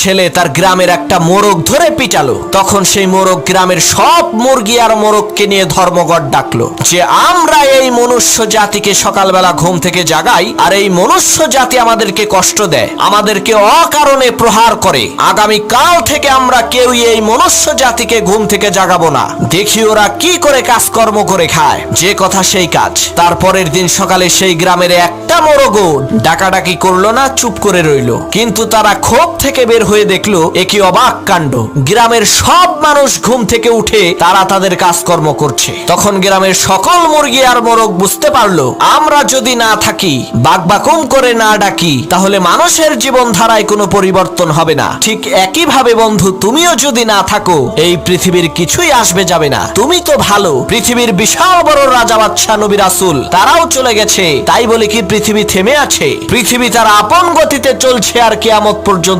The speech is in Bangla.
ছেলে তার গ্রামের একটা মোরগ ধরে পিটালো। তখন সেই মোরগ গ্রামের সব মুরগি আর মোরগকে নিয়ে ধর্মগড় ডাকলো যে, আমরা এই মনুষ্য জাতিকে সকালবেলা ঘুম থেকে জাগাই আর এই মনুষ্য জাতি আমাদেরকে কষ্ট দেয়। আমাদেরকে অকারণে প্রহার করে। আগামী কাল থেকে আমরা কেউই এই মনুষ্য জাতিকে ঘুম থেকে জাগাবো না। দেখি ওরা কি করে কাজকর্ম করে খায়। যে কথা সেই কাজ। তারপরের দিন সকালে সেই গ্রামের একটা মোরগও ডাকাডাকি করল না, চুপ করে রইল। কিন্তু তারা ক্ষোভ থেকে বের হয়ে দেখল একই অবাক কাণ্ড। গ্রামের সব মানুষ ঘুম থেকে উঠে তারা তাদের কাজকর্ম করছে। তখন গ্রামের সকল মুরগি আর মোরগ বুঝতে পারল, আমরা যদি না থাকি বাকবাকুম করে না ডাকি, তাহলে মানুষের জীবন ধারায় কোনো পরিবর্তন হবে না। ঠিক একইভাবে বন্ধু, তুমিও যদি না থাকো, এই পৃথিবীর কিছুই আসবে যাবে না। তুমি তো ভালো, পৃথিবীর বিশাল বড় রাজা বাদশাহ নবী রাসূল। তারাও চলে গেছে, তাই বলে কি পৃথিবী থেমে আছে? পৃথিবী তার আপন গতিতে চলছে আর কেয়ামত পর্যন্ত